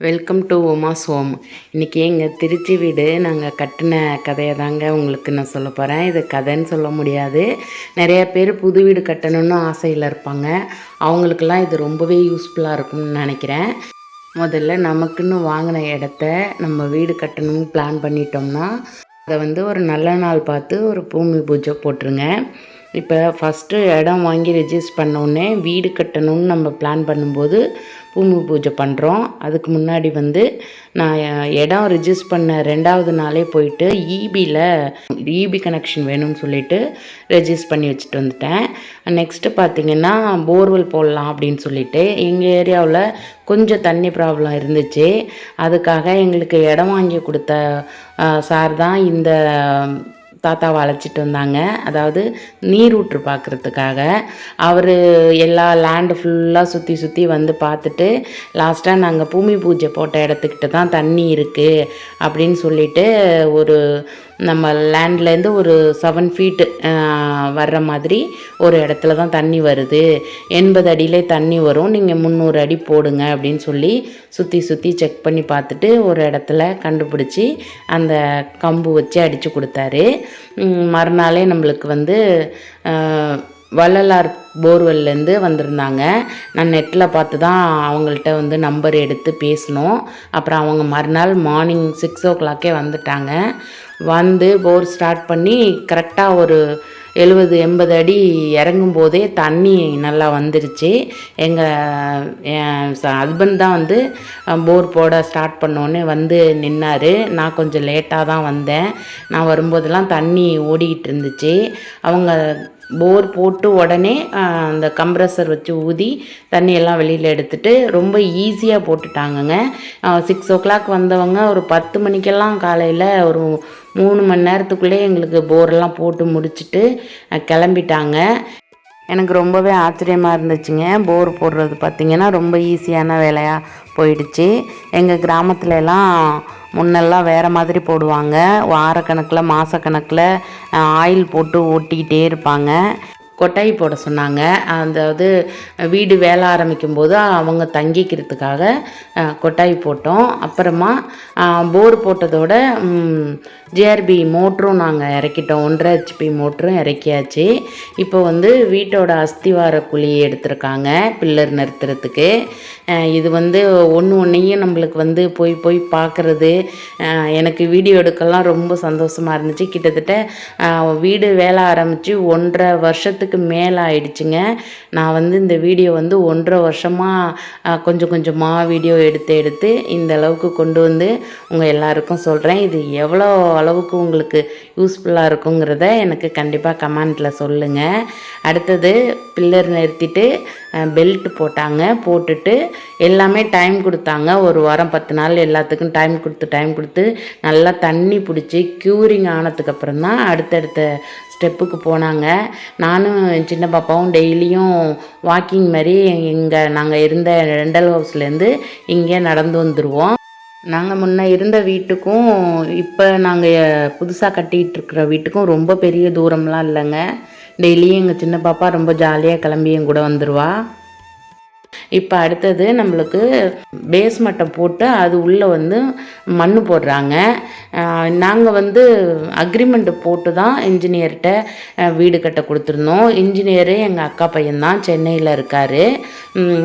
Welcome to Uma's home இன்றைக்கி எங்கள் திருச்சி வீடு நாங்கள் கட்டின கதையை தாங்க உங்களுக்கு நான் சொல்ல போகிறேன் இது கதைன்னு சொல்ல முடியாது. நிறைய பேர் புது வீடு கட்டணும்னு ஆசையில் இருப்பாங்க. அவங்களுக்கெல்லாம் இது ரொம்பவே யூஸ்ஃபுல்லாக இருக்கும்னு நினைக்கிறேன். முதல்ல நமக்குன்னு வாங்கின இடத்த நம்ம வீடு கட்டணும்னு பிளான் பண்ணிட்டோம்னா அதை வந்து ஒரு நல்ல நாள் பார்த்து ஒரு பூமி பூஜை போட்டுருங்க. இப்போ ஃபஸ்ட்டு இடம் வாங்கி ரெஜிஸ்டர் பண்ணோடனே வீடு கட்டணும்னு நம்ம பிளான் பண்ணும்போது பூமி பூஜை பண்ணுறோம் அதுக்கு முன்னாடி வந்து நான் இடம் ரிஜிஸ்டர் பண்ண ரெண்டாவது நாளே போயிட்டு ஈபியில் ஈபி கனெக்ஷன் வேணும்னு சொல்லிட்டு ரெஜிஸ்டர் பண்ணி வச்சுட்டு வந்துட்டேன். நெக்ஸ்ட்டு பார்த்தீங்கன்னா போர்வெல் போடலாம் அப்படின்னு சொல்லிட்டு எங்கள் ஏரியாவில் கொஞ்சம் தண்ணி ப்ராப்ளம் இருந்துச்சு. அதுக்காக எங்களுக்கு இடம் வாங்கி கொடுத்த சார் தான் இந்த தாத்தாவை அழைச்சிட்டு வந்தாங்க. அதாவது நீரூற்று பார்க்குறதுக்காக அவர் எல்லா லேண்டு ஃபுல்லாக சுற்றி சுற்றி வந்து பார்த்துட்டு லாஸ்ட்டாக நாங்கள் பூமி பூஜை போட்ட இடத்துக்கிட்ட தான் தண்ணி இருக்குது அப்படின்னு சொல்லிட்டு ஒரு நம்ம லேண்ட்லேருந்து ஒரு செவன் ஃபீட்டு வர்ற மாதிரி ஒரு இடத்துல தான் தண்ணி வருது. எண்பது அடியிலே தண்ணி வரும். நீங்கள் முந்நூறு அடி போடுங்க அப்படின்னு சொல்லி சுற்றி சுற்றி செக் பண்ணி பார்த்துட்டு ஒரு இடத்துல கண்டுபிடிச்சி அந்த கம்பு வச்சு அடித்து கொடுத்தாரு. மறுநாளே நம்மளுக்கு வந்து வள்ளலார் போர்வெல்லேருந்து வந்திருந்தாங்க. நான் நெட்டில் பார்த்து தான் அவங்கள்ட்ட வந்து நம்பர் எடுத்து பேசினோம். அப்புறம் அவங்க மறுநாள் மார்னிங் சிக்ஸ் ஓ கிளாக்கே வந்துட்டாங்க. வந்து போர் ஸ்டார்ட் பண்ணி கரெக்டாக ஒரு எழுபது எண்பது அடி இறங்கும் போதே தண்ணி நல்லா வந்துருச்சு. எங்கள் என் ஹஸ்பண்ட் தான் வந்து போர் போட ஸ்டார்ட் பண்ணோன்னே வந்து நின்னார். நான் கொஞ்சம் லேட்டாக தான் வந்தேன். நான் வரும்போதெல்லாம் தண்ணி ஓடிக்கிட்டு இருந்துச்சு. அவங்க போர் போட்டு உடனே அந்த கம்ப்ரஸர் வச்சு ஊதி தண்ணியெல்லாம் வெளியில் எடுத்துகிட்டு ரொம்ப ஈஸியாக போட்டுட்டாங்கங்க. சிக்ஸ் ஓ கிளாக் வந்தவங்க ஒரு பத்து மணிக்கெல்லாம் காலையில் ஒரு மூணு மணி நேரத்துக்குள்ளே எங்களுக்கு போரெல்லாம் போட்டு முடிச்சுட்டு கிளம்பிட்டாங்க. எனக்கு ரொம்பவே ஆச்சரியமாக இருந்துச்சுங்க. போர் போடுறது பார்த்திங்கன்னா ரொம்ப ஈஸியான வேலையாக போயிடுச்சு. எங்கள் கிராமத்துலலாம் முன்னெல்லாம் வேறு மாதிரி போடுவாங்க. வாரக்கணக்கில் மாதக்கணக்கில் ஆயில் போட்டு ஓட்டிக்கிட்டே இருப்பாங்க. கொட்டாய் போட சொன்னாங்க. அதாவது வீடு வேலை ஆரம்பிக்கும் போது அவங்க தங்கிக்கிறதுக்காக கொட்டாய் போட்டோம். அப்புறமா போர் போட்டதோட ஜிஆர்பி மோட்டரும் நாங்கள் இறக்கிட்டோம். ஒன்றரை ஹெச்பி மோட்டரும் இறக்கியாச்சு. இப்போ வந்து வீட்டோட அஸ்திவார குழி எடுத்திருக்காங்க. பில்லர் நிறுத்துறதுக்கு. இது வந்து ஒன்று ஒன்றையும் நம்மளுக்கு வந்து போய் போய் பார்க்குறது எனக்கு வீடியோ எடுக்கலாம் ரொம்ப சந்தோஷமாக இருந்துச்சு. கிட்டத்தட்ட வீடு வேலை ஆரம்பித்து ஒன்றரை வருஷத்துக்கு மேலே ஆயிடுச்சுங்க. நான் வந்து இந்த வீடியோ வந்து ஒன்றரை வருஷமாக கொஞ்சம் கொஞ்சமாக வீடியோ எடுத்து எடுத்து இந்த அளவுக்கு கொண்டு வந்து உங்கள் எல்லாருக்கும் சொல்கிறேன் இது எவ்வளோ அளவுக்கு உங்களுக்கு யூஸ்ஃபுல்லாக இருக்குங்கிறத எனக்கு கண்டிப்பாக கமெண்ட்டில் சொல்லுங்கள் அடுத்தது பில்லர் நிறுத்திட்டு பெல்ட் போட்டாங்க. போட்டுட்டு எல்லாமே டைம் கொடுத்தாங்க. ஒரு வாரம் பத்து நாள் எல்லாத்துக்கும் டைம் கொடுத்து டைம் கொடுத்து நல்லா தண்ணி பிடிச்சி க்யூரிங் ஆனதுக்கப்புறம் தான் அடுத்தடுத்த ஸ்டெப்புக்கு போனாங்க. நானும் சின்ன பாப்பாவும் டெய்லியும் வாக்கிங் மாதிரி இங்கே நாங்கள் இருந்த ரெண்டல் ஹவுஸ்லேருந்து இங்கே நடந்து வந்துடுவோம் நாங்கள் முன்னே இருந்த வீட்டுக்கும் இப்போ நாங்கள் புதுசாக கட்டிகிட்டு இருக்கிற வீட்டுக்கும் ரொம்ப பெரிய தூரம்லாம் இல்லைங்க. டெய்லியும் எங்கள் சின்ன பாப்பா ரொம்ப ஜாலியாக கிளம்பி என் கூட வந்துடுவா இப்போ அடுத்தது நம்மளுக்கு பேஸ் மட்டம் போட்டு அது உள்ளே வந்து மண் போடுறாங்க. நாங்கள் வந்து அக்ரிமெண்ட்டு போட்டு தான் இன்ஜினியர்கிட்ட வீடு கட்ட கொடுத்துருந்தோம். இன்ஜினியரு எங்கள் அக்கா பையன்தான் சென்னையில் இருக்கார்.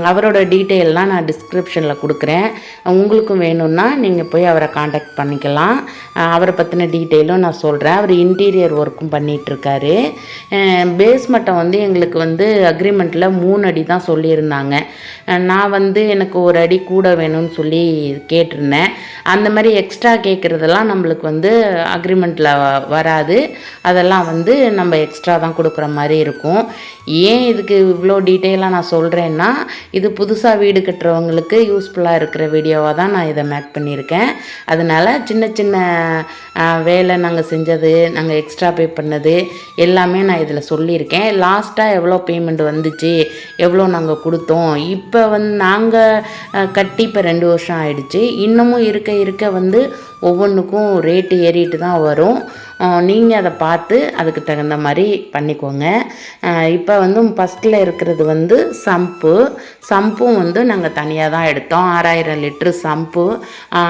அவரோட டீட்டெயிலெலாம் நான் டிஸ்கிரிப்ஷனில் கொடுக்குறேன். உங்களுக்கும் வேணும்னா நீங்கள் போய் அவரை காண்டாக்ட் பண்ணிக்கலாம். அவரை பற்றின டீட்டெயிலும் நான் சொல்கிறேன் அவர் இன்டீரியர் ஒர்க்கும் பண்ணிகிட்ருக்காரு பேஸ் மட்டம் வந்து எங்களுக்கு வந்து அக்ரிமெண்ட்டில் மூணு அடி தான் சொல்லியிருந்தாங்க. நான் வந்து எனக்கு ஒரு அடி கூட வேணும்னு சொல்லி கேட்டிருந்தேன். அந்த மாதிரி எக்ஸ்ட்ரா கேட்குறதெல்லாம் நம்மளுக்கு வந்து அக்ரிமெண்ட்டில் வராது. அதெல்லாம் வந்து நம்ம எக்ஸ்ட்ரா தான் கொடுக்குற மாதிரி இருக்கும். ஏன் இதுக்கு இவ்வளோ டீட்டெயிலாக நான் சொல்கிறேன்னா இது புதுசாக வீடு கட்டுறவங்களுக்கு யூஸ்ஃபுல்லாக இருக்கிற வீடியோவாக தான் நான் இதை மேக் பண்ணியிருக்கேன். அதனால் சின்ன சின்ன வேலை நாங்கள் செஞ்சது நாங்கள் எக்ஸ்ட்ரா பே பண்ணது எல்லாமே நான் இதில் சொல்லியிருக்கேன். லாஸ்ட்டாக எவ்வளோ பேமெண்ட் வந்துச்சு எவ்வளோ நாங்கள் கொடுத்தோம் இப்போ வந்து நாங்கள் கட்டி இப்போ ரெண்டு வருஷம் ஆயிடுச்சு. இன்னமும் இருக்க இருக்க வந்து ஒவ்வொன்றுக்கும் ரேட்டு ஏறிட்டு தான் வரும் நீங்கள் அதை பார்த்து அதுக்கு தகுந்த மாதிரி பண்ணிக்கோங்க. இப்போ வந்து ஃபஸ்ட்டில் இருக்கிறது வந்து சம்பு. சம்பும் வந்து நாங்கள் தனியாக தான் எடுத்தோம். ஆறாயிரம் லிட்ரு சம்பு.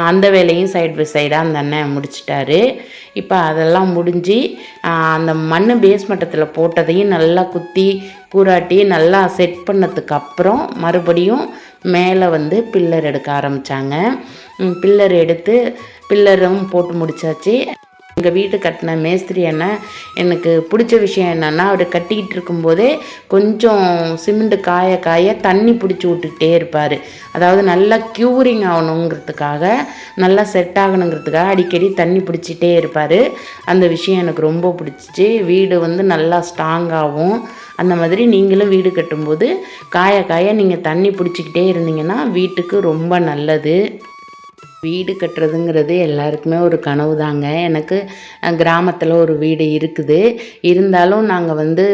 அந்த வேலையும் சைடு பை சைடாக அந்த அண்ணன் முடிச்சிட்டாரு. இப்போ அதெல்லாம் முடிஞ்சு அந்த மண் பேஸ் மட்டத்தில் போட்டதையும் நல்லா குத்தி பூராட்டி நல்லா செட் பண்ணதுக்கு அப்புறம் மறுபடியும் மேலே வந்து பில்லர் எடுக்க ஆரம்பித்தாங்க பில்லர் எடுத்து பில்லரும் போட்டு முடித்தாச்சு எங்கள் வீடு கட்டின மேஸ்திரி அண்ணன் எனக்கு பிடிச்ச விஷயம் என்னென்னா அவர் கட்டிக்கிட்டு இருக்கும்போதே கொஞ்சம் சிமெண்ட்டு காய காய தண்ணி பிடிச்சி விட்டுக்கிட்டே இருப்பார். அதாவது நல்லா க்யூரிங் ஆகணுங்கிறதுக்காக நல்லா செட் ஆகணுங்கிறதுக்காக அடிக்கடி தண்ணி பிடிச்சிட்டே இருப்பார். அந்த விஷயம் எனக்கு ரொம்ப பிடிச்சிச்சு. வீடு வந்து நல்லா ஸ்ட்ராங்காகவும் அந்த மாதிரி நீங்களும் வீடு கட்டும்போது காய காய நீங்கள் தண்ணி பிடிச்சிக்கிட்டே இருந்தீங்கன்னா வீட்டுக்கு ரொம்ப நல்லது. வீடு கட்டுறதுங்கிறது எல்லாருக்குமே ஒரு கனவு தாங்க எனக்கு கிராமத்தில் ஒரு வீடு இருக்குது. இருந்தாலும் நாங்கள் வந்து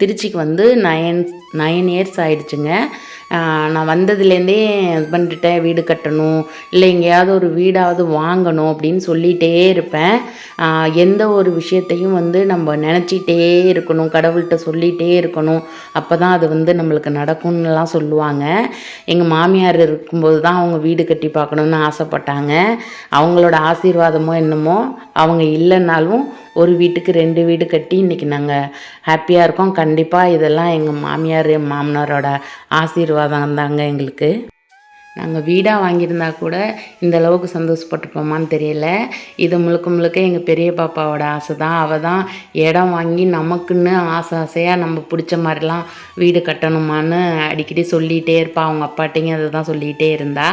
திருச்சிக்கு வந்து நயன் நயன் இயர்ஸ் ஆயிடுச்சுங்க. நான் வந்ததுலேருந்தே என் ஹஸ்பண்ட்கிட்ட வீடு கட்டணும் இல்லை எங்கேயாவது ஒரு வீடாவது வாங்கணும் அப்படின்னு சொல்லிகிட்டே இருப்பேன். எந்த ஒரு விஷயத்தையும் வந்து நம்ம நினச்சிட்டே இருக்கணும் கடவுள்கிட்ட சொல்லிகிட்டே இருக்கணும். அப்போ தான் அது வந்து நம்மளுக்கு நடக்கும்னுலாம் சொல்லுவாங்க. எங்கள் மாமியார் இருக்கும்போது தான் அவங்க வீடு கட்டி பார்க்கணுன்னு ஆசைப்பட்டாங்க. அவங்களோட ஆசீர்வாதமோ என்னமோ அவங்க இல்லைன்னாலும் ஒரு வீட்டுக்கு ரெண்டு வீடு கட்டி இன்றைக்கி நாங்கள் ஹாப்பியாக இருக்கோம். கண்டிப்பாக இதெல்லாம் எங்கள் மாமியார் என் மாமனாரோட ஆசீர்வாதம் தாங்க எங்களுக்கு. நாங்கள் வீடாக வாங்கியிருந்தா கூட இந்த அளவுக்கு சந்தோஷப்பட்டுருப்போமான்னு தெரியல. இது முழுக்க முழுக்க எங்கள் பெரிய பாப்பாவோட ஆசை தான் அவள் தான் இடம் வாங்கி நமக்குன்னு ஆசை ஆசையாக நம்ம பிடிச்ச மாதிரிலாம் வீடு கட்டணுமான்னு அடிக்கடி சொல்லிகிட்டே இருப்பாள் அவங்க அப்பாட்டையும் அதை தான் சொல்லிகிட்டே இருந்தா.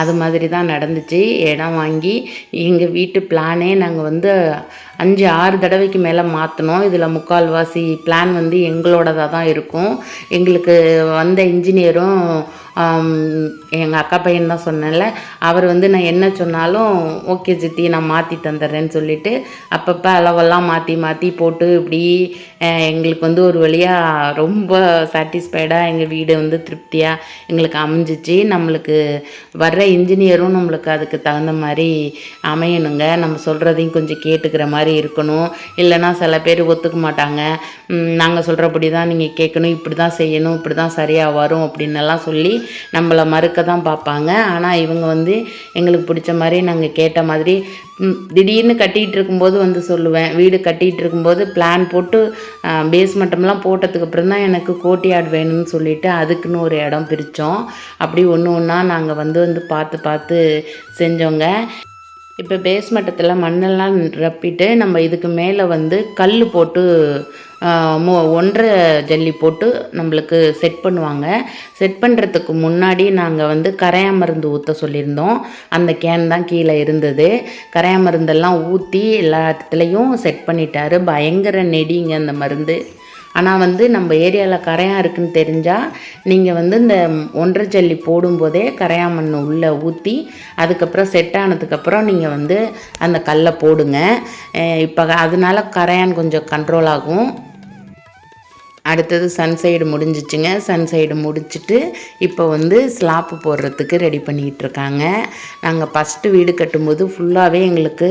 அது மாதிரி தான் நடந்துச்சு. இடம் வாங்கி எங்கள் வீட்டு பிளானே நாங்கள் வந்து அஞ்சு ஆறு தடவைக்கு மேலே மாற்றினோம் இதில் முக்கால்வாசி பிளான் வந்து எங்களோடதாக தான் இருக்கும். எங்களுக்கு வந்த இன்ஜினியரும் எங்கள் அக்கா பையன் தான் சொன்னேன்ல. அவர் வந்து நான் என்ன சொன்னாலும் ஓகே சித்தி நான் மாற்றி தந்துடுறேன்னு சொல்லிட்டு அப்பப்போ அளவெல்லாம் மாற்றி மாற்றி போட்டு இப்படி எங்களுக்கு வந்து ஒரு வழியாக ரொம்ப சாட்டிஸ்ஃபைடாக எங்கள் வீடு வந்து திருப்தியாக எங்களுக்கு அமைஞ்சிச்சு. நம்மளுக்கு வர்ற இன்ஜினியரும் நம்மளுக்கு அதுக்கு தகுந்த மாதிரி அமையணுங்க. நம்ம சொல்கிறதையும் கொஞ்சம் கேட்டுக்கிற மாதிரி இருக்கணும். இல்லைனா சில பேர் ஒத்துக்க மாட்டாங்க. நாங்கள் சொல்கிறபடி தான் நீங்கள் கேட்கணும். இப்படி தான் செய்யணும். இப்படி தான் சரியாக வரும் அப்படின்னெல்லாம் சொல்லி நம்மளை மறுக்க தான் பார்ப்பாங்க. ஆனால் இவங்க வந்து எங்களுக்கு பிடிச்ச மாதிரி நாங்கள் கேட்ட மாதிரி திடீர்னு கட்டிகிட்டு இருக்கும்போது வந்து சொல்லுவேன். வீடு கட்டிகிட்டு இருக்கும்போது பிளான் போட்டு பேஸ்மெண்ட்டம்லாம் போட்டதுக்கப்புறம் தான் எனக்கு கோட்டியாடு வேணும்னு சொல்லிவிட்டு அதுக்குன்னு ஒரு இடம் பிரித்தோம் அப்படி ஒன்று ஒன்றா நாங்கள் வந்து வந்து பார்த்து பார்த்து செஞ்சோங்க. இப்போ பேஸ்மட்டத்தில் மண்ணெல்லாம் ரப்பிட்டு நம்ம இதுக்கு மேலே வந்து கல் போட்டு மு ஒன்றரை ஜல்லி போட்டு நம்மளுக்கு செட் பண்ணுவாங்க. செட் பண்ணுறதுக்கு முன்னாடி நாங்கள் வந்து கரையா மருந்து ஊற்ற சொல்லியிருந்தோம். அந்த கேன் தான் கீழே இருந்தது. கரையா மருந்தெல்லாம் ஊற்றி எல்லா இடத்துலையும் செட் பண்ணிட்டாரு. பயங்கர நெடிங்க அந்த மருந்து. ஆனால் வந்து நம்ம ஏரியாவில் கரையான் இருக்குதுன்னு தெரிஞ்சால் நீங்கள் வந்து இந்த ஒன்றரை ஜல்லி போடும்போதே கரையா மண் உள்ளே ஊற்றி அதுக்கப்புறம் செட் ஆனதுக்கப்புறம் நீங்கள் வந்து அந்த கல்லை போடுங்க. இப்போ அதனால கரையான் கொஞ்சம் கண்ட்ரோல் ஆகும். அடுத்தது சன்சைடு முடிஞ்சிச்சுங்க. சன்சைடு முடிச்சுட்டு இப்போ வந்து ஸ்லாப்பு போடுறதுக்கு ரெடி பண்ணிக்கிட்டு இருக்காங்க. நாங்கள் ஃபஸ்ட்டு வீடு கட்டும்போது ஃபுல்லாகவே எங்களுக்கு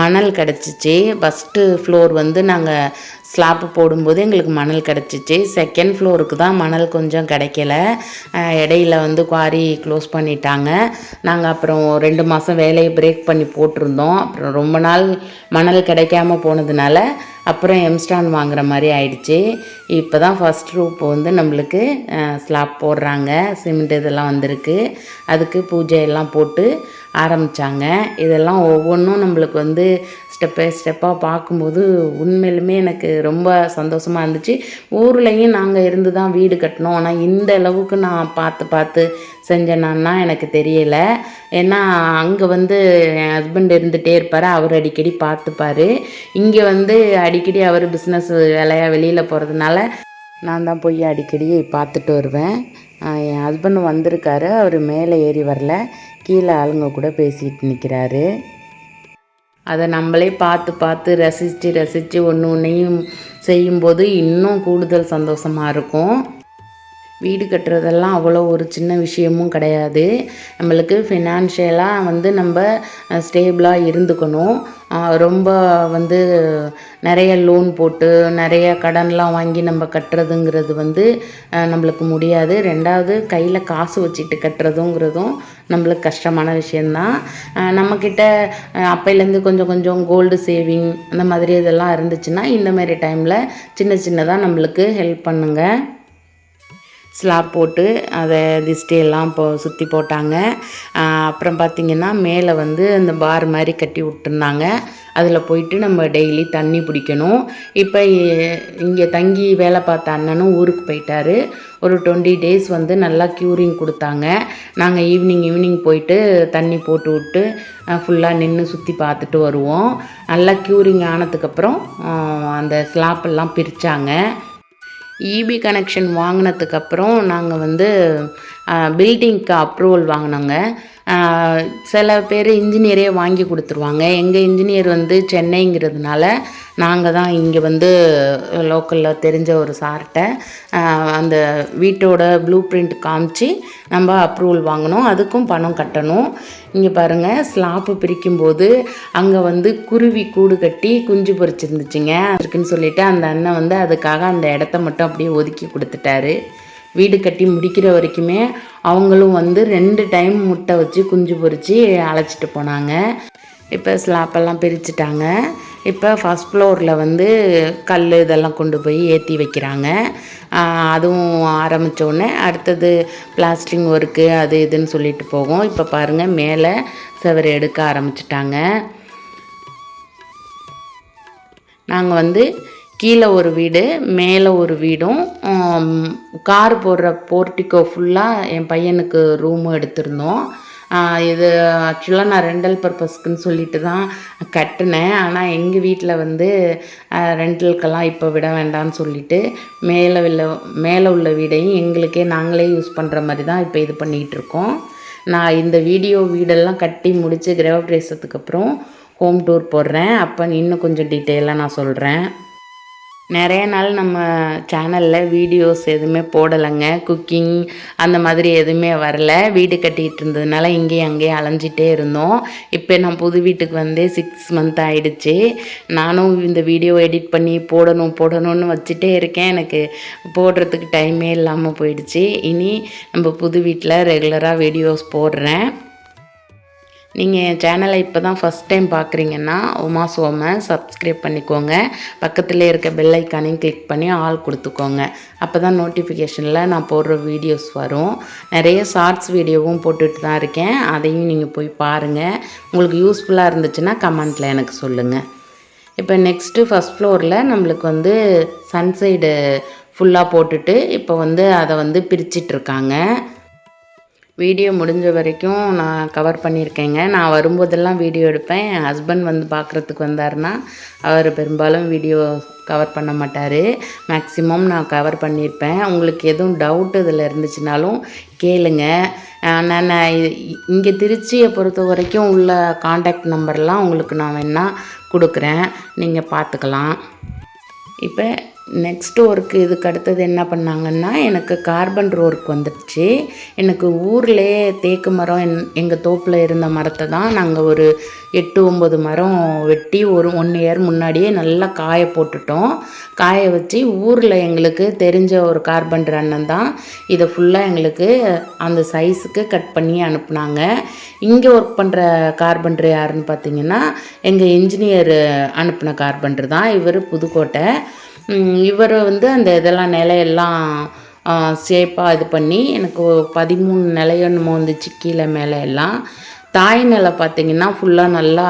மணல் கிடச்சிச்சு. ஃபஸ்ட்டு ஃப்ளோர் வந்து நாங்கள் ஸ்லாப்பு போடும்போது எங்களுக்கு மணல் கிடச்சிச்சு. செகண்ட் ஃப்ளோருக்கு தான் மணல் கொஞ்சம் கிடைக்கல. இடையில வந்து குவாரி க்ளோஸ் பண்ணிட்டாங்க. நாங்கள் அப்புறம் ரெண்டு மாதம் வேலையை பிரேக் பண்ணி போட்டிருந்தோம். அப்புறம் ரொம்ப நாள் மணல் கிடைக்காம போனதுனால அப்புறம் எம்ஸ்டான் வாங்குற மாதிரி ஆயிடுச்சு. இப்போ தான் ஃபஸ்ட் ரூப் வந்து நம்மளுக்கு ஸ்லாப் போடுறாங்க. சிமெண்ட் இதெல்லாம் வந்திருக்கு. அதுக்கு பூஜை எல்லாம் போட்டு ஆரம்பித்தாங்க இதெல்லாம் ஒவ்வொன்றும் நம்மளுக்கு வந்து ஸ்டெப் பை ஸ்டெப்பாக பார்க்கும்போது உண்மையிலுமே எனக்கு ரொம்ப சந்தோஷமாக இருந்துச்சு. ஊர்லேயும் நாங்கள் இருந்து தான் வீடு கட்டினோம். ஆனால் இந்த அளவுக்கு நான் பார்த்து பார்த்து செஞ்சேனான்னா எனக்கு தெரியலை. ஏன்னா அங்கே வந்து என் ஹஸ்பண்ட் இருந்துகிட்டே இருப்பார். அவர் அடிக்கடி பார்த்துப்பார். இங்கே வந்து அடிக்கடி அவர் பிஸ்னஸ் வேலையாக வெளியில் போகிறதுனால நான் தான் போய் அடிக்கடி பார்த்துட்டு வருவேன். என் ஹஸ்பண்ட் வந்திருக்காரு. அவர் மேலே ஏறி வரல. கீழே ஆளுங்க கூட பேசிகிட்டு நிற்கிறாரு அதை நம்மளே பார்த்து பார்த்து ரசித்து ரசித்து ஒன்று ஒன்றையும் செய்யும்போது இன்னும் கூடுதல் சந்தோஷமாக இருக்கும். வீடு கட்டுறதெல்லாம் அவ்வளோ ஒரு சின்ன விஷயமும் கிடையாது. நம்மளுக்கு ஃபினான்ஷியலாக வந்து நம்ம ஸ்டேபிளாக இருந்துக்கணும். ரொம்ப வந்து நிறைய லோன் போட்டு நிறைய கடன்லாம் வாங்கி நம்ம கட்டுறதுங்கிறது வந்து நம்மளுக்கு முடியாது. ரெண்டாவது கையில் காசு வச்சுட்டு கட்டுறதுங்கிறதும் நம்மளுக்கு கஷ்டமான விஷயந்தான் நம்மக்கிட்ட ஆஹ் அப்பையிலேருந்து கொஞ்சம் கொஞ்சம் கோல்டு சேவிங் அந்த மாதிரி இதெல்லாம் இருந்துச்சுன்னா இந்த மாதிரி டைமில் சின்ன சின்னதாக நம்மளுக்கு ஹெல்ப் பண்ணுங்கள் ஸ்லாப் போட்டு அதை திஷ்டியெல்லாம் இப்போ சுற்றி போட்டாங்க. அப்புறம் பார்த்திங்கன்னா மேலே வந்து அந்த பார் மாதிரி கட்டி விட்டுருந்தாங்க. அதில் போயிட்டு நம்ம டெய்லி தண்ணி பிடிக்கணும். இப்போ இங்கே தங்கி வேலை பார்த்த அண்ணனும் ஊருக்கு போயிட்டார். ஒரு டுவெண்ட்டி டேஸ் வந்து நல்லா க்யூரிங் கொடுத்தாங்க. நாங்கள் ஈவினிங் ஈவினிங் போயிட்டு தண்ணி போட்டு விட்டு ஃபுல்லாக நின்று சுற்றி பார்த்துட்டு வருவோம். நல்லா க்யூரிங் ஆனதுக்கப்புறம் அந்த ஸ்லாப்பெல்லாம் பிரித்தாங்க இபி கனெக்ஷன் வாங்கினதுக்கப்புறம் நாங்கள் வந்து பில்டிங்க்கு அப்ரூவல் வாங்கினோங்க. சில பேர் இன்ஜினியரே வாங்கி கொடுத்துருவாங்க. எங்கள் இன்ஜினியர் வந்து சென்னைங்கிறதுனால நாங்கள் தான் இங்கே வந்து லோக்கலில் தெரிஞ்ச ஒரு சார்கிட்ட அந்த வீட்டோட ப்ளூ பிரிண்ட் காமிச்சு நம்ம அப்ரூவல் வாங்கணும். அதுக்கும் பணம் கட்டணும். இங்கே பாருங்கள் ஸ்லாப்பு பிரிக்கும்போது அங்கே வந்து குருவி கூடு கட்டி குஞ்சு பொரிச்சிருந்துச்சுங்க. இருக்குன்னு சொல்லிட்டு அந்த அண்ணன் வந்து அதுக்காக அந்த இடத்த மட்டும் அப்படியே ஒதுக்கி கொடுத்துட்டாரு. வீடு கட்டி முடிக்கிற வரைக்குமே அவங்களும் வந்து ரெண்டு டைம் முட்டை வச்சு குஞ்சு பொறிச்சு அழைச்சிட்டு போனாங்க. இப்போ ஸ்லாப்பெல்லாம் பிரிச்சுட்டாங்க. இப்போ ஃபஸ்ட் ஃப்ளோரில் வந்து கல் இதெல்லாம் கொண்டு போய் ஏற்றி வைக்கிறாங்க. அதுவும் ஆரம்பிச்ச உடனே அடுத்தது பிளாஸ்டிங் ஒர்க்கு அது இதுன்னு சொல்லிட்டு போகும். இப்போ பாருங்கள் மேலே செவர் எடுக்க ஆரம்பிச்சிட்டாங்க. நாங்கள் வந்து கீழே ஒரு வீடு மேலே ஒரு வீடும். கார் போடுற போர்ட்டிக்கோ ஃபுல்லாக என் பையனுக்கு ரூமும் எடுத்திருந்தோம். இது ஆக்சுவலாக நான் ரெண்டல் பர்பஸ்க்குன்னு சொல்லிட்டு தான் கட்டினேன். ஆனால் எங்கள் வீட்டில் வந்து ரெண்டலுக்கெல்லாம் இப்போ விட வேண்டாம்னு சொல்லிட்டு மேலே உள்ள மேலே உள்ள வீடையும் எங்களுக்கே நாங்களே யூஸ் பண்ணுற மாதிரி தான் இப்போ இது பண்ணிகிட்டு இருக்கோம். நான் இந்த வீடியோ வீடெல்லாம் கட்டி முடித்து கிரகப்பிரவேசத்துக்கு அப்புறம் ஹோம் டூர் போடுறேன். அப்போ இன்னும் கொஞ்சம் டீட்டெயிலாக நான் சொல்கிறேன் நிறைய நாள் நம்ம சேனலில் வீடியோஸ் எதுவுமே போடலைங்க. குக்கிங் அந்த மாதிரி எதுவுமே வரல. வீடு கட்டிகிட்டு இருந்ததுனால இங்கேயும் அங்கேயும் அலைஞ்சிட்டே இருந்தோம். இப்போ நான் புது வீட்டுக்கு வந்தே சிக்ஸ் மந்த் ஆகிடுச்சு நானும் இந்த வீடியோ எடிட் பண்ணி போடணும் போடணும்னு வச்சுட்டே இருக்கேன். எனக்கு போடுறதுக்கு டைமே இல்லாமல் போயிடுச்சு. இனி நம்ம புது வீட்டில் ரெகுலராக வீடியோஸ் போடுறேன். நீங்கள் என் சேனலை இப்போ தான் ஃபஸ்ட் டைம் பார்க்குறீங்கன்னா உமா சோமை சப்ஸ்கிரைப் பண்ணிக்கோங்க. பக்கத்தில் இருக்க பெல் ஐக்கானையும் கிளிக் பண்ணி ஆல் கொடுத்துக்கோங்க. அப்போ தான் நோட்டிஃபிகேஷனில் நான் போடுற வீடியோஸ் வரும். நிறைய ஷார்ட்ஸ் வீடியோவும் போட்டுட்டு தான் இருக்கேன். அதையும் நீங்கள் போய் பாருங்கள் உங்களுக்கு யூஸ்ஃபுல்லாக இருந்துச்சுன்னா கமெண்ட்டில் எனக்கு சொல்லுங்கள் இப்போ நெக்ஸ்ட்டு ஃபஸ்ட் ஃப்ளோரில் நம்மளுக்கு வந்து சன்சைடு ஃபுல்லாக போட்டுட்டு இப்போ வந்து அதை வந்து பிரிச்சிட்ருக்காங்க வீடியோ முடிஞ்ச வரைக்கும் நான் கவர் பண்ணியிருக்கேங்க. நான் வரும்போதெல்லாம் வீடியோ எடுப்பேன். என் ஹஸ்பண்ட் வந்து பார்க்குறதுக்கு வந்தார்னா அவர் பெரும்பாலும் வீடியோ கவர் பண்ண மாட்டார். மேக்ஸிமம் நான் கவர் பண்ணியிருப்பேன். உங்களுக்கு எதுவும் டவுட் இதில் இருந்துச்சுனாலும் கேளுங்க. நான் இங்கே திருச்சியை பொறுத்த வரைக்கும் உள்ள காண்டாக்ட் நம்பர்லாம் உங்களுக்கு நான் வேணால் கொடுக்குறேன். நீங்கள் பார்த்துக்கலாம். இப்போ நெக்ஸ்ட்டு ஒர்க்கு இதுக்கு அடுத்தது என்ன பண்ணாங்கன்னா எனக்கு கார்பன் ஒர்க் வந்துடுச்சு எனக்கு ஊர்லேயே தேக்கு மரம் என் எங்கள் தோப்பில் இருந்த மரத்தை தான் நாங்கள் ஒரு எட்டு ஒம்பது மரம் வெட்டி ஒரு ஒன் இயர் முன்னாடியே நல்லா காய போட்டுட்டோம். காய வச்சு ஊரில் எங்களுக்கு தெரிஞ்ச ஒரு கார்பன்டர் அண்ணன் தான் இதை ஃபுல்லாக எங்களுக்கு அந்த சைஸுக்கு கட் பண்ணி அனுப்புனாங்க. இங்கே ஒர்க் பண்ணுற கார்பன்டர் யாருன்னு பார்த்தீங்கன்னா எங்கள் இன்ஜினியர் அனுப்பின கார்பன்டர் தான். இவர் புதுக்கோட்டை. இவர் வந்து அந்த இதெல்லாம் நிலையெல்லாம் சேஃபாக இது பண்ணி எனக்கு பதிமூணு நிலையோ என்னமோ வந்துச்சு கீழே மேலே எல்லாம். தாய் நிலை பார்த்திங்கன்னா ஃபுல்லாக நல்லா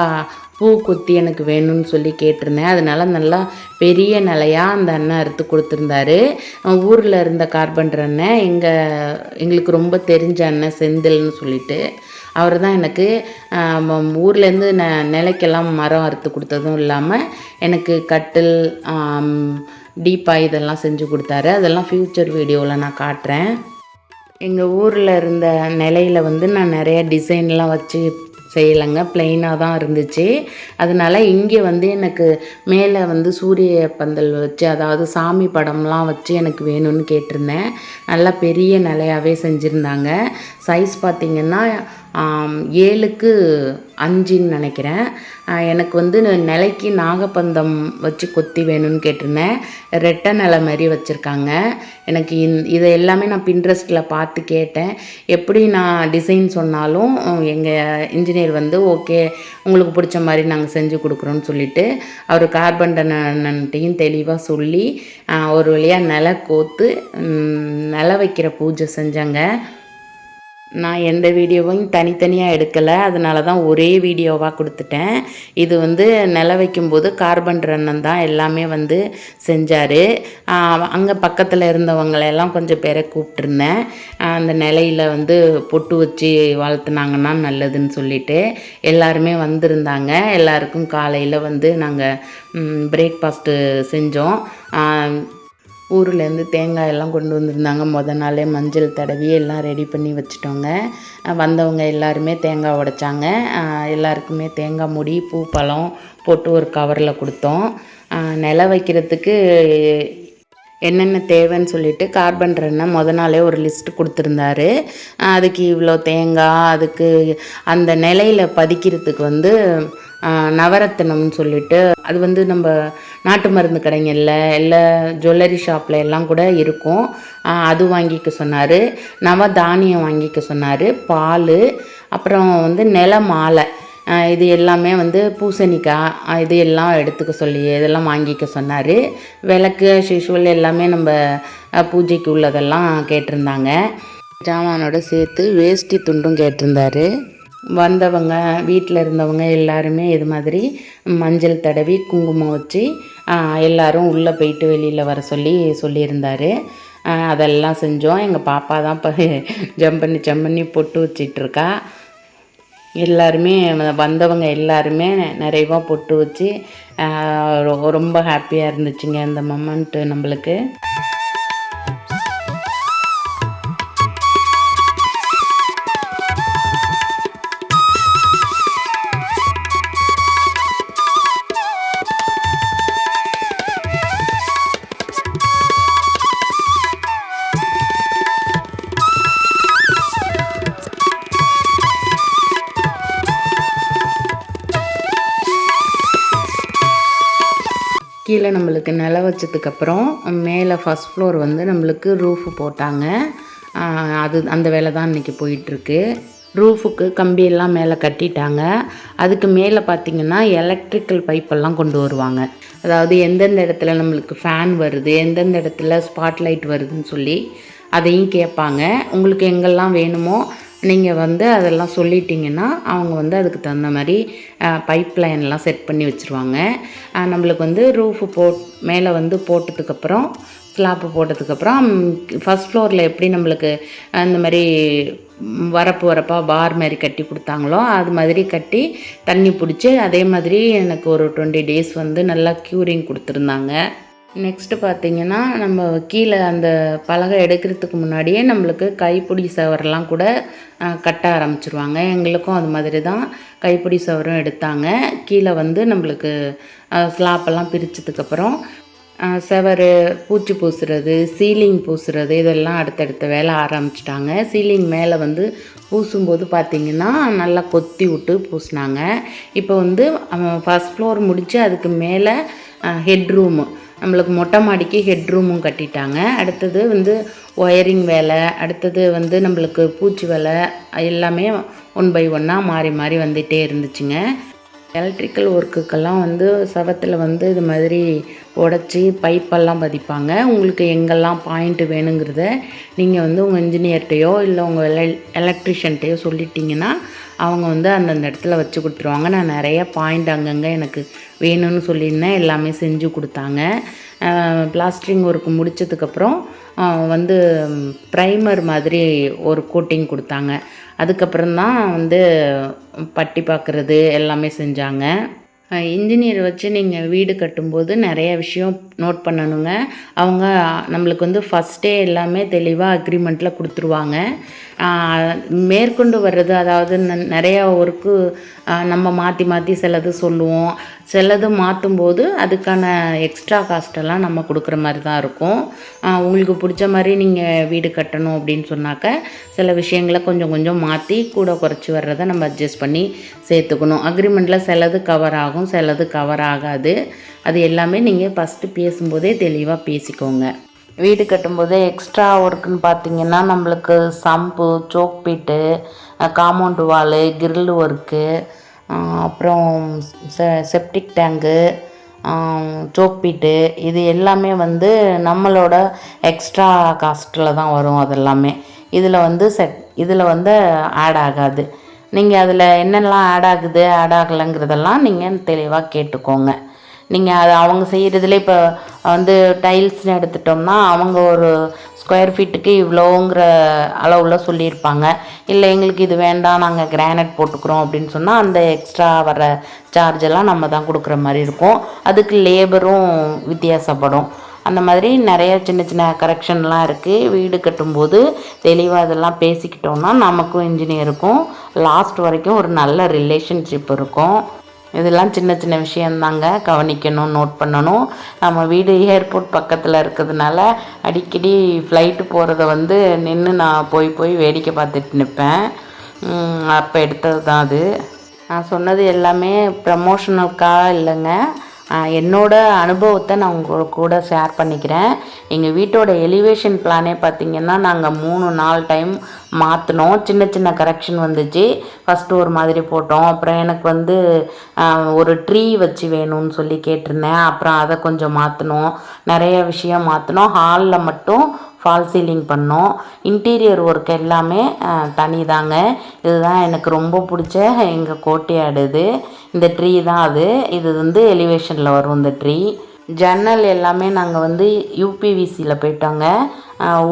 பூ கொத்தி எனக்கு வேணும்னு சொல்லி கேட்டிருந்தேன். அதனால நல்லா பெரிய நிலையாக அந்த அண்ணன் அறுத்து கொடுத்துருந்தாரு. ஊரில் இருந்த கார்பன்டர் அண்ணன் எங்கள் எங்களுக்கு ரொம்ப தெரிஞ்ச அண்ணன் செந்தில்னு சொல்லிட்டு. அவர் தான் எனக்கு ஊர்லேருந்து ந நிலைக்கெல்லாம் மரம் அறுத்து கொடுத்ததும் இல்லாமல் எனக்கு கட்டில் ஆம், டீப்பா இதெல்லாம் செஞ்சு கொடுத்தாரு. அதெல்லாம் ஃப்யூச்சர் வீடியோவில் நான் காட்டுறேன். எங்கள் ஊரில் இருந்த நிலையில் வந்து நான் நிறைய டிசைன்லாம் வச்சு செய்யலைங்க. பிளெயினாக தான் இருந்துச்சு. அதனால இங்கே வந்து எனக்கு மேலே வந்து சூரிய பந்தல் வச்சு அதாவது சாமி படம்லாம் வச்சு எனக்கு வேணும்னு கேட்டிருந்தேன். நல்லா பெரிய நிலையாகவே செஞ்சுருந்தாங்க. சைஸ் பார்த்திங்கன்னா ஏழுக்கு அஞ்சுன்னு நினைக்கிறேன். எனக்கு வந்து நிலைக்கு நாகப்பந்தம் வச்சு கொத்தி வேணும்னு கேட்டிருந்தேன். ரெட்டை நிலை மாதிரி வச்சுருக்காங்க. எனக்கு இந் இதை எல்லாமே நான் பின்ட்ரெஸ்ட்டில் பார்த்து கேட்டேன். எப்படி நான் டிசைன் சொன்னாலும் எங்கள் இன்ஜினியர் வந்து ஓகே உங்களுக்கு பிடிச்ச மாதிரி நாங்கள் செஞ்சு கொடுக்குறோன்னு சொல்லிட்டு அவர் கார்பன்டனையும் தெளிவாக சொல்லி ஒரு வழியாக நில கோத்து நிலை வைக்கிற பூஜை செஞ்சாங்க. நான் எந்த வீடியோவும் தனித்தனியாக எடுக்கலை. அதனால தான் ஒரே வீடியோவாக கொடுத்துட்டேன். இது வந்து நில வைக்கும்போது கார்பன் ரன்னன் தான் எல்லாமே வந்து செஞ்சார். அங்கே பக்கத்தில் இருந்தவங்களெல்லாம் கொஞ்சம் பேரை கூப்பிட்டுருந்தேன். அந்த நிலையில் வந்து பொட்டு வச்சு வாழ்த்துனாங்கன்னா நல்லதுன்னு சொல்லிட்டு எல்லாருமே வந்திருந்தாங்க. எல்லாருக்கும் காலையில் வந்து நாங்கள் பிரேக்ஃபாஸ்ட்டு செஞ்சோம். ஊர்லேருந்து தேங்காய் எல்லாம் கொண்டு வந்திருந்தாங்க. முத நாளே மஞ்சள் தடவி எல்லாம் ரெடி பண்ணி வச்சுட்டோங்க. வந்தவங்க எல்லாருமே தேங்காய் உடைச்சாங்க. எல்லாருக்குமே தேங்காய் முடி பூ பழம் போட்டு ஒரு கவரில் கொடுத்தோம். நில வைக்கிறதுக்கு என்னென்ன தேவைன்னு சொல்லிட்டு கார்பன் ரன்னை முத நாளே ஒரு லிஸ்ட்டு கொடுத்துருந்தாரு. அதுக்கு இவ்வளோ தேங்காய் அதுக்கு அந்த நிலையில் பதிக்கிறதுக்கு வந்து நவரத்தினம்னு சொல்லிட்டு அது வந்து நம்ம நாட்டு மருந்து கடைங்களில் இல்லை ஜுவல்லரி ஷாப்பில் எல்லாம் கூட இருக்கும். அது வாங்கிக்க சொன்னார். நவ தானியம் வாங்கிக்க சொன்னார். பால் அப்புறம் வந்து நில மாலை. இது எல்லாமே வந்து பூசணிக்காய் இது எல்லாம் எடுத்துக்க சொல்லி இதெல்லாம் வாங்கிக்க சொன்னார். விளக்கு ஷிஷுவல் எல்லாமே நம்ம பூஜைக்கு உள்ளதெல்லாம் கேட்டிருந்தாங்க. ஜாமானோட சேர்த்து வேஷ்டி துண்டும் கேட்டிருந்தாரு. வந்தவங்க வீட்டில் இருந்தவங்க எல்லாருமே இது மாதிரி மஞ்சள் தடவி குங்குமம் வச்சு எல்லோரும் உள்ளே போயிட்டு வெளியில் வர சொல்லி சொல்லியிருந்தார். அதெல்லாம் செஞ்சோம். எங்கள் பாப்பா தான் இப்போ ஜம்ப் பண்ணி ஜம்ப் பண்ணி பொட்டு வச்சிட்ருக்கா. எல்லாருமே வந்தவங்க எல்லாருமே நிறைவாக பொட்டு வச்சு ரொம்ப ஹாப்பியாக இருந்துச்சுங்க இந்த மொமெண்ட்டு நம்மளுக்கு. நம்மளுக்கு நில வச்சதுக்கப்புறம் மேலே ஃபஸ்ட் ஃப்ளோர் வந்து நம்மளுக்கு ரூஃபு போட்டாங்க. அது அந்த வேலை தான் இன்றைக்கி போயிட்டுருக்கு. ரூஃபுக்கு கம்பியெல்லாம் மேலே கட்டிட்டாங்க. அதுக்கு மேலே பார்த்திங்கன்னா எலக்ட்ரிக்கல் பைப்பெல்லாம் கொண்டு வருவாங்க. அதாவது எந்தெந்த இடத்துல நம்மளுக்கு ஃபேன் வருது எந்தெந்த இடத்துல ஸ்பாட்லைட் வருதுன்னு சொல்லி அதையும் கேட்பாங்க. உங்களுக்கு எங்கெல்லாம் வேணுமோ நீங்கள் வந்து அதெல்லாம் சொல்லிட்டீங்கன்னா அவங்க வந்து அதுக்கு தகுந்த மாதிரி பைப் லைன்லாம் செட் பண்ணி வச்சுருவாங்க. நம்மளுக்கு வந்து ரூஃபு போட் மேலே வந்து போட்டதுக்கப்புறம் ஸ்லாப்பு போட்டதுக்கப்புறம் ஃபஸ்ட் ஃப்ளோரில் எப்படி நம்மளுக்கு அந்த மாதிரி வரப்பு வரப்பாக பார் மாதிரி கட்டி கொடுத்தாங்களோ அது மாதிரி கட்டி தண்ணி பிடிச்சி அதே மாதிரி எனக்கு ஒரு டுவெண்ட்டி டேஸ் வந்து நல்லா க்யூரிங் கொடுத்துருந்தாங்க. நெக்ஸ்ட்டு பார்த்திங்கன்னா நம்ம கீழே அந்த பலகை எடுக்கிறதுக்கு முன்னாடியே நம்மளுக்கு கைப்பிடி சவரெல்லாம் கூட கட்ட ஆரம்பிச்சிருவாங்க. எங்களுக்கும் அது மாதிரி தான் கைப்பிடி சவரும் எடுத்தாங்க. கீழே வந்து நம்மளுக்கு ஸ்லாப்பெல்லாம் பிரித்ததுக்கப்புறம் செவரு பூச்சி பூசுறது சீலிங் பூசுறது இதெல்லாம் அடுத்தடுத்த வேலை ஆரம்பிச்சிட்டாங்க. சீலிங் மேலே வந்து பூசும்போது பார்த்திங்கன்னா நல்லா கொத்தி விட்டு பூசினாங்க. இப்போ வந்து ஃபஸ்ட் ஃப்ளோர் முடித்து அதுக்கு மேலே ஹெட் ரூமு நம்மளுக்கு மொட்டை மாடிக்கு ஹெட் ரூமும் கட்டிட்டாங்க. அடுத்தது வந்து ஒயரிங் வேலை அடுத்தது வந்து நம்மளுக்கு பூச்சி வேலை எல்லாமே ஒன் பை ஒன்னாக மாறி மாறி வந்துகிட்டே இருந்துச்சுங்க. எலக்ட்ரிக்கல் ஒர்க்குக்கெல்லாம் வந்து சவத்தில் வந்து இது மாதிரி உடச்சி பைப்பெல்லாம் பதிப்பாங்க. உங்களுக்கு எங்கெல்லாம் பாயிண்ட்டு வேணுங்கிறத நீங்கள் வந்து உங்கள் இன்ஜினியர்கிட்டையோ இல்லை உங்கள் எல எலக்ட்ரிஷியன்ட்டையோ சொல்லிட்டீங்கன்னா அவங்க வந்து அந்தந்த இடத்துல வச்சு கொடுத்துருவாங்க. நான் நிறைய பாயிண்ட் அங்கங்கே எனக்கு வேணும்னு சொல்லியிருந்தேன். எல்லாமே செஞ்சு கொடுத்தாங்க. பிளாஸ்டரிங் ஒர்க் முடித்ததுக்கப்புறம் வந்து ப்ரைமர் மாதிரி ஒரு கோட்டிங் கொடுத்தாங்க. அதுக்கப்புறம் தான் வந்து பட்டி பார்க்குறது எல்லாமே செஞ்சாங்க. இன்ஜினியர் வச்சு நீங்கள் வீடு கட்டும்போது நிறைய விஷயம் நோட் பண்ணணுங்க. அவங்க நம்மளுக்கு வந்து ஃபஸ்ட்டே எல்லாமே தெளிவாக அக்ரிமெண்ட்டில் கொடுத்துருவாங்க. மேற்கொண்டு வர்றது அதாவது ந- ஒர்க்கு நம்ம மாற்றி மாற்றி சிலது சொல்லுவோம். சிலது மாற்றும் போது அதுக்கான எக்ஸ்ட்ரா காஸ்ட்டெல்லாம் நம்ம கொடுக்குற மாதிரி தான் இருக்கும். உங்களுக்கு பிடிச்ச மாதிரி நீங்கள் வீடு கட்டணும் அப்படின்னு சொன்னாக்க சில விஷயங்களை கொஞ்சம் கொஞ்சம் மாற்றி கூட குறைச்சி வர்றதை நம்ம அட்ஜஸ்ட் பண்ணி சேர்த்துக்கணும். அக்ரிமெண்ட்டில் சிலது கவர் ஆகும் சிலது கவர் ஆகாது. அது எல்லாமே நீங்கள் ஃபஸ்ட்டு பேசும்போதே தெளிவாக பேசிக்கோங்க. வீடு கட்டும்போது எக்ஸ்ட்ரா ஒர்க்குன்னு பார்த்தீங்கன்னா நம்மளுக்கு sump soak pit compound wall grill work அப்புறம் செ செப்டிக் டேங்கு சோக் பீட்டு இது எல்லாமே வந்து நம்மளோட எக்ஸ்ட்ரா காஸ்ட்டில் தான் வரும் அதெல்லாமே. இதில் வந்து செட் இதில் வந்து ஆட் ஆகாது. நீங்கள் அதில் என்னெல்லாம் ஆட் ஆகுது ஆட் ஆகலைங்கிறதெல்லாம் நீங்கள் தெளிவாக கேட்டுக்கோங்க. நீங்கள் அது அவங்க செய்கிறதுல இப்போ வந்து டைல்ஸ்னு எடுத்துட்டோம்னா அவங்க ஒரு ஸ்கொயர் ஃபீட்டுக்கு இவ்வளோங்கிற அளவில் சொல்லியிருப்பாங்க. இல்லை எங்களுக்கு இது வேண்டாம் நாங்கள் கிரானைட் போட்டுக்கிறோம் அப்படின்னு சொன்னால் அந்த எக்ஸ்ட்ரா வர சார்ஜ் எல்லாம் நம்ம தான் கொடுக்குற மாதிரி இருக்கும். அதுக்கு லேபரும் வித்தியாசப்படும். அந்த மாதிரி நிறைய சின்ன சின்ன கரெக்ஷன்லாம் இருக்குது வீடு கட்டும்போது தெளிவாக இதெல்லாம் பேசிக்கிட்டோம்னா நமக்கும் இன்ஜினியருக்கும் லாஸ்ட் வரைக்கும் ஒரு நல்ல ரிலேஷன்ஷிப் இருக்கும். இதெல்லாம் சின்ன சின்ன விஷயந்தாங்க கவனிக்கணும் நோட் பண்ணணும். நம்ம வீடு ஏர்போர்ட் பக்கத்தில் இருக்கிறதுனால அடிக்கடி ஃப்ளைட்டு போகிறத வந்து நின்று நான் போய் போய் வேடிக்கை பார்த்துட்டு நிற்பேன் அப்போ எடுத்தது தான் அது. நான் சொன்னது எல்லாமே ப்ரமோஷனலுக்காக இல்லைங்க. என்னோட அனுபவத்தை நான் உங்கள் கூட ஷேர் பண்ணிக்கிறேன். எங்கள் வீட்டோட எலிவேஷன் பிளானே பார்த்தீங்கன்னா நாங்கள் மூணு நாலு டைம் மாற்றினோம் சின்ன சின்ன கரெக்ஷன் வந்துச்சு. ஃபஸ்ட்டு ஒரு மாதிரி போட்டோம். அப்புறம் எனக்கு வந்து ஒரு ட்ரீ வச்சு வேணும்னு சொல்லி கேட்டிருந்தேன். அப்புறம் அதை கொஞ்சம் மாற்றினோம் நிறைய விஷயம் மாற்றினோம் ஹாலில் மட்டும் ஃபால் சீலிங் பண்ணோம். இன்டீரியர் ஒர்க் எல்லாமே தனி தாங்க இதுதான் எனக்கு ரொம்ப பிடிச்ச எங்கள் கோட்டையாடு இது. இந்த ட்ரீ தான் அது. இது வந்து எலிவேஷனில் வரும் இந்த ட்ரீ ஜன்னல் எல்லாமே நாங்கள் வந்து யூபிவிசியில் போயிட்டோங்க.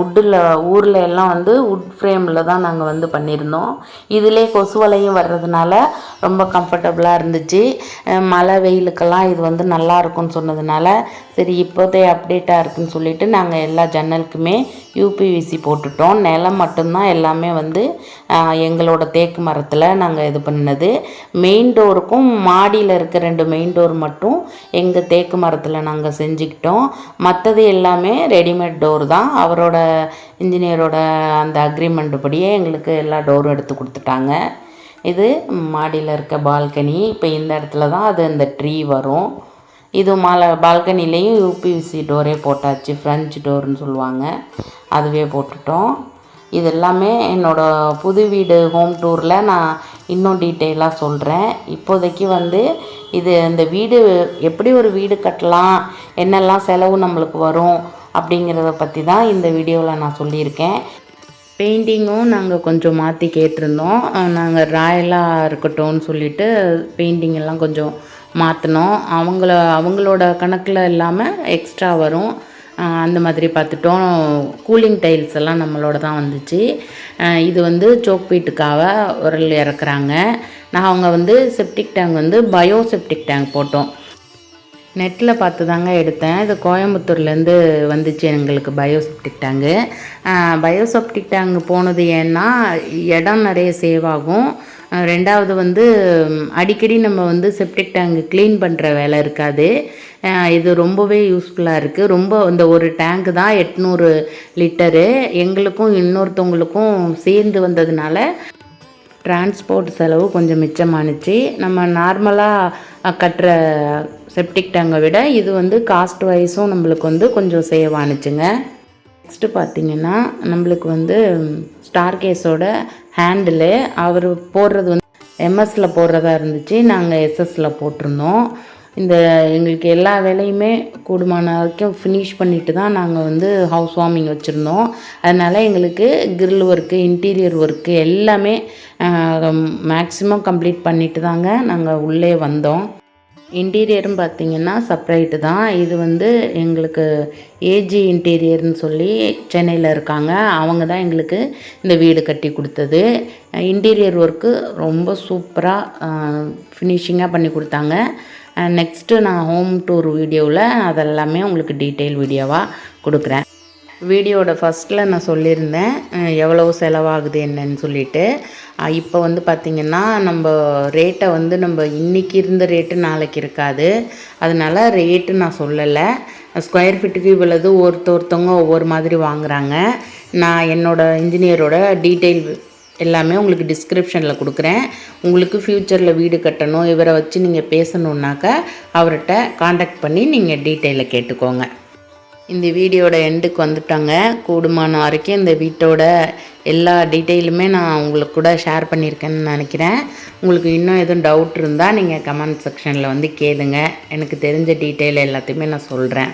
உட்டில் ஊரில் எல்லாம் வந்து உட் ஃப்ரேமில் தான் நாங்கள் வந்து பண்ணியிருந்தோம். இதிலே கொசு வலையும் வர்றதுனால ரொம்ப கம்ஃபர்டபுளாக இருந்துச்சு. மழை வெயிலுக்கெல்லாம் இது வந்து நல்லா இருக்கும்னு சொன்னதுனால சரி இப்போதே அப்டேட்டாக இருக்குன்னு சொல்லிட்டு நாங்கள் எல்லா ஜன்னலுக்குமே யூபிவிசி போட்டுட்டோம். நிலம் மட்டும்தான் எல்லாமே வந்து எங்களோட தேக்கு மரத்தில் நாங்கள் இது பண்ணது மெயின் டோருக்கும் மாடியில் இருக்க ரெண்டு மெயின் டோர் மட்டும் எங்கள் தேக்கு மரத்தில் நாங்கள் செஞ்சுக்கிட்டோம். மற்றது எல்லாமே ரெடிமேட் டோர் தான். அவர் அவரோட இன்ஜினியரோட அந்த அக்ரிமெண்ட் படியே எங்களுக்கு எல்லா டோரும் எடுத்து கொடுத்துட்டாங்க. இது மாடியில் இருக்க பால்கனி இப்போ இந்த இடத்துல தான் அது அந்த ட்ரீ வரும். இது மாலை பால்கனிலேயும் யூபிவிசி டோரே போட்டாச்சு ஃப்ரெஞ்ச் டோர்னு சொல்லுவாங்க. அதுவே போட்டுட்டோம். இது எல்லாமே என்னோடய புது வீடு ஹோம் டூரில் நான் இன்னும் டீட்டெயிலாக சொல்கிறேன் இப்போதைக்கு வந்து இது இந்த வீடு எப்படி ஒரு வீடு கட்டலாம் என்னெல்லாம் செலவு நம்மளுக்கு வரும் அப்படிங்கிறத பற்றி தான் இந்த வீடியோவில் நான் சொல்லியிருக்கேன். பெயிண்டிங்கும் நாங்கள் கொஞ்சம் மாற்றி கேட்டிருந்தோம். நாங்கள் ராயலாக இருக்கட்டும்னு சொல்லிட்டு பெயிண்டிங் எல்லாம் கொஞ்சம் மாற்றினோம் அவங்கள அவங்களோட கணக்கில் இல்லாமல் எக்ஸ்ட்ரா வரும். அந்த மாதிரி பார்த்துட்டோம். கூலிங் டைல்ஸ் எல்லாம் நம்மளோட தான் வந்துச்சு. இது வந்து சோக் பீட்டுக்காக உரல் இறக்குறாங்க. நான் அவங்க வந்து செப்டிக் டேங்க் வந்து பயோ செப்டிக் டேங்க் போட்டோம். நெட்டில் பார்த்து தாங்க எடுத்தேன். இது கோயம்புத்தூர்லேருந்து வந்துச்சு எங்களுக்கு பயோசெப்டிக் டேங்கு. பயோசெப்டிக் டேங்கு போனது ஏன்னா இடம் நிறைய சேவ் ஆகும். ரெண்டாவது வந்து அடிக்கடி நம்ம வந்து செப்டிக் டேங்கு க்ளீன் பண்ணுற வேலை இருக்காது. இது ரொம்பவே யூஸ்ஃபுல்லாக இருக்குது ரொம்ப இந்த ஒரு டேங்க்கு தான் எட்நூறு லிட்டரு. எங்களுக்கும் இன்னொருத்தவங்களுக்கும் சேர்ந்து வந்ததுனால டிரான்ஸ்போர்ட் செலவு கொஞ்சம் மிச்சமானுச்சு. நம்ம நார்மலாக கட்டுற செப்டிக் டேங்கை விட இது வந்து காஸ்ட் வைஸும் நம்மளுக்கு வந்து கொஞ்சம் சேவ் ஆனுச்சுங்க நெக்ஸ்ட்டு பார்த்தீங்கன்னா நம்மளுக்கு வந்து ஸ்டார் கேஸோட ஹேண்டிலு அவர் போடுறது வந்து எம்எஸ்சில் போடுறதா இருந்துச்சு. நாங்கள் எஸ்எஸ்சில் போட்டிருந்தோம். இந்த எங்களுக்கு எல்லா வேலையுமே கூடுமான வரைக்கும் ஃபினிஷ் பண்ணிட்டு தான் நாங்கள் வந்து ஹவுஸ் வார்மிங் வச்சுருந்தோம். அதனால் எங்களுக்கு கிரில் ஒர்க்கு இன்டீரியர் ஒர்க்கு எல்லாமே மேக்ஸிமம் கம்ப்ளீட் பண்ணிட்டு தாங்க நாங்கள் உள்ளே வந்தோம். இன்டீரியரும் பார்த்தீங்கன்னா செப்பரேட்டு தான். இது வந்து எங்களுக்கு ஏஜி இன்டீரியர்னு சொல்லி சென்னையில் இருக்காங்க. அவங்க தான் எங்களுக்கு இந்த வீடு கட்டி கொடுத்தது. இன்டீரியர் ஒர்க்கு ரொம்ப சூப்பராக ஃபினிஷிங்காக பண்ணி கொடுத்தாங்க. நெக்ஸ்ட்டு நான் ஹோம் டூர் வீடியோவில் அதெல்லாமே உங்களுக்கு டீட்டெயில் வீடியோவாக கொடுக்குறேன். வீடியோட ஃபஸ்ட்டில் நான் சொல்லியிருந்தேன் எவ்வளோ எவ்வளவு செலவாகுது என்னன்னு சொல்லிட்டு. இப்போ வந்து பார்த்திங்கன்னா நம்ம ரேட்டை வந்து நம்ம இன்றைக்கி இருந்த ரேட்டு நாளைக்கு இருக்காது. அதனால் ரேட்டு நான் சொல்லலை. ஸ்கொயர் ஃபீட்டுக்கு இவ்வளவு ஒருத்த ஒருத்தவங்க ஒவ்வொரு மாதிரி வாங்குறாங்க. நான் என்னோட இன்ஜினியரோட டீட்டெயில் எல்லாமே உங்களுக்கு டிஸ்கிரிப்ஷனில் கொடுக்குறேன். உங்களுக்கு ஃப்யூச்சரில் வீடு கட்டணும் இவரை வச்சு நீங்கள் பேசணுன்னாக்கா அவர்கிட்ட காண்டாக்ட் பண்ணி நீங்கள் டீட்டெயிலை கேட்டுக்கோங்க. இந்த வீடியோட எண்டுக்கு வந்துட்டாங்க. கூடுமான வரைக்கும் இந்த வீட்டோட எல்லா டீட்டெயிலுமே நான் உங்களுக்கு கூட ஷேர் பண்ணியிருக்கேன்னு நினைக்கிறேன். உங்களுக்கு இன்னும் எதுவும் டவுட் இருந்தால் நீங்கள் கமெண்ட் செக்ஷனில் வந்து கேளுங்க. எனக்கு தெரிஞ்ச டீட்டெயில் எல்லாத்தையுமே நான் சொல்கிறேன்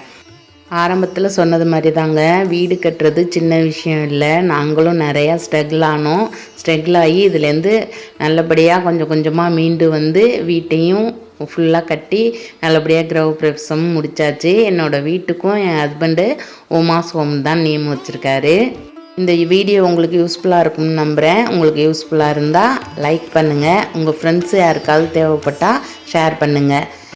ஆரம்பத்தில் சொன்னது மாதிரி தாங்க வீடு கட்டுறது சின்ன விஷயம் இல்லை. நாங்களும் நிறையா ஸ்ட்ரகிள் ஆனோம். ஸ்ட்ரகிள் ஆகி இதுலேருந்து நல்லபடியாக கொஞ்சம் கொஞ்சமாக மீண்டு வந்து வீட்டையும் ஃபுல்லாக கட்டி நல்லபடியாக கிரவ பிரவேசம் முடிச்சாச்சு. என்னோடய வீட்டுக்கும் என் ஹஸ்பண்டு உமாஸ் ஹோம் தான் நேம் வச்சுருக்காரு. இந்த வீடியோ உங்களுக்கு யூஸ்ஃபுல்லாக இருக்கும்னு நம்புகிறேன் உங்களுக்கு யூஸ்ஃபுல்லாக இருந்தால் லைக் பண்ணுங்கள் உங்கள் ஃப்ரெண்ட்ஸு யாருக்காவது தேவைப்பட்டால் ஷேர் பண்ணுங்கள்